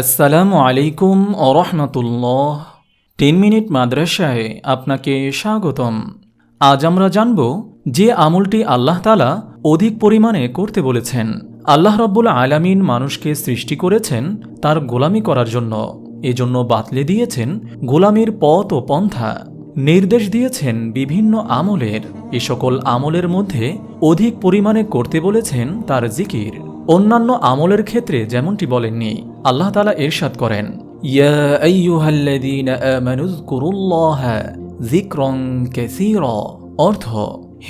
আসসালামু আলাইকুম আরহামতুল্লাহ ten minute মাদ্রাসায় আপনাকে স্বাগতম। আজ আমরা জানব যে আমলটি আল্লাহ তালা অধিক পরিমাণে করতে বলেছেন। আল্লাহ রব্বুল আলামিন মানুষকে সৃষ্টি করেছেন তার গোলামি করার জন্য। এজন্য বাতলে দিয়েছেন গোলামির পথ ও পন্থা। নির্দেশ দিয়েছেন বিভিন্ন আমলের। এ সকল আমলের মধ্যে অধিক পরিমাণে করতে বলেছেন তার জিকির। অন্যান্য আমলের ক্ষেত্রে যেমনটি বলেননি, আল্লাহ তালা এরশাদ করেন কাসীরা। অর্থ,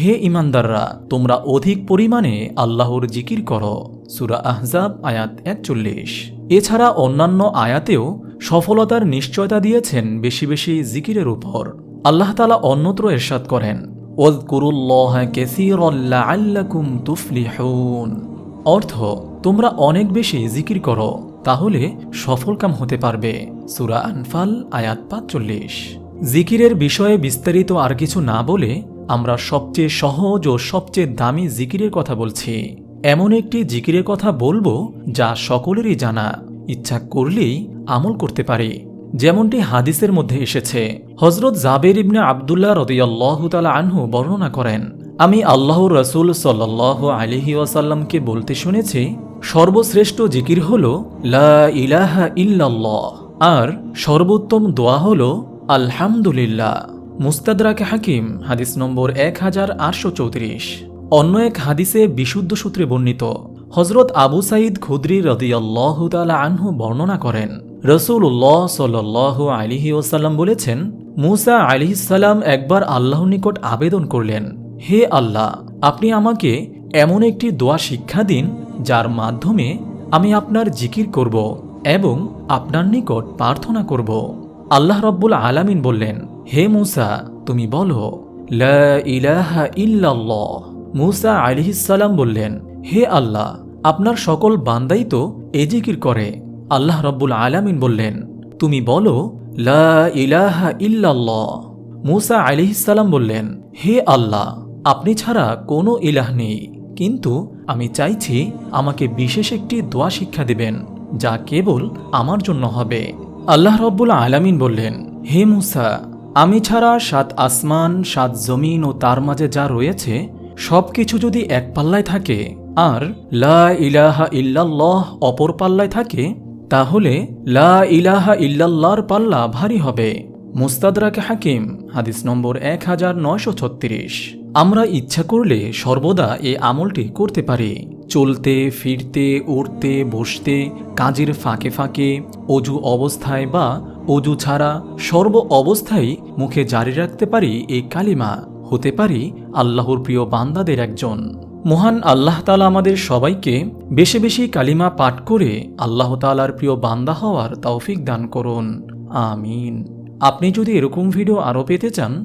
হে ইমানদাররা তোমরা অধিক পরিমাণে আল্লাহর জিকির করো। সুরা আহজাব আয়াত একচল্লিশ। এছাড়া অন্যান্য আয়াতেও সফলতার নিশ্চয়তা দিয়েছেন বেশি বেশি জিকিরের উপর। আল্লাহ তালা অন্যত্র এরশাদ করেন ওয়াজকুরুল্লাহ কাসীরান লাআল্লাকুম তুফলিহুন। অর্থ, তোমরা অনেক বেশি জিকির করো, তাহলে সফলকাম হতে পারবে। সুরা আনফাল, আয়াত পাঁচচল্লিশ। জিকিরের বিষয়ে বিস্তারিত আর কিছু না বলে আমরা সবচেয়ে সহজ ও সবচেয়ে দামি জিকিরের কথা বলছি। এমন একটি জিকিরের কথা বলব যা সকলেরই জানা। ইচ্ছা করলেই আমল করতে পারি। যেমনটি হাদিসের মধ্যে এসেছে হজরত জাবের ইবনে আবদুল্লাহ রদিয়াল্লাহ তালা আনহু বর্ণনা করেন আমি আল্লাহ রসুল সাল্লাহ আলিহি ওয়াসাল্লামকে বলতে শুনেছি, সর্বশ্রেষ্ঠ জিকির হল লা ইলাহা ইল্লাল্লাহ। আর সর্বোত্তম দোয়া হল আলহামদুলিল্লাহ। মুস্তাদরাকে হাকিম, হাদিস নম্বর এক হাজার আটশো চৌত্রিশ। অন্য এক হাদিসে বিশুদ্ধ সূত্রে বর্ণিত হজরত আবু সাইদ খুদ্রি রদিয়াল্লাহ তালা আনহু বর্ণনা করেন রসুল রসুল্লাহ সাল্লাহ আলিহি ওসাল্লাম বলেছেন, মুসা আলিহিসাল্লাম একবার আল্লাহর নিকট আবেদন করলেন। হে আল্লাহ, আপনি আমাকে এমন একটি দোয়া শিক্ষা দিন, যার মাধ্যমে আমি আপনার জিকির করব এবং আপনার নিকট প্রার্থনা করব। আল্লাহ রব্বুল আলামিন বললেন, হে মুসা, তুমি বলো ইলাহা মুসা আলিহিসাল্লাম বললেন, হে আল্লাহ, আপনার সকল বান্দাই তো এ জিকির করে। আল্লাহ রব্বুল আলামিন বললেন, তুমি বলো, লা ইলাহা ইল্লাল্লাহ। মুসা আলিহিসাল্লাম বললেন, হে আল্লাহ আপনি ছাড়া কোনো ইলাহ নেই, কিন্তু আমি চাইছি আমাকে বিশেষ একটি দোয়া শিক্ষা দিবেন, যা কেবল আমার জন্য হবে। আল্লাহ রব্বুল আলামিন বললেন, হে মুসা, আমি ছাড়া সাত আসমান, সাত জমিন ও তার মাঝে যা রয়েছে সব কিছু যদি এক পাল্লায় থাকে, আর লা ইলাহা ইল্লাল্লাহ অপর পাল্লায় থাকে, তাহলে লা ইলাহা ইল্লাল্লাহর পাল্লা ভারী হবে। মুস্তাদরাকে হাকিম, হাদিস নম্বর এক হাজার নয়শো ছত্রিশ। আমরা ইচ্ছা করলে সর্বদা এ আমলটি করতে পারি। চলতে, ফিরতে উঠতে বসতে, কাজের ফাঁকে ফাঁকে, অজু অবস্থায় বা অজু ছাড়া সর্ব অবস্থায় মুখে জারি রাখতে পারি এই কালিমা। হতে পারি আল্লাহর প্রিয় বান্দাদের একজন। মহান আল্লাহ তালা আমাদের সবাইকে বেশি বেশি কালিমা পাঠ করে আল্লাহ তালার প্রিয় বান্দা হওয়ার তৌফিক দান করুন। আমিন। আপনি যদি এরকম ভিডিও আরও পেতে চান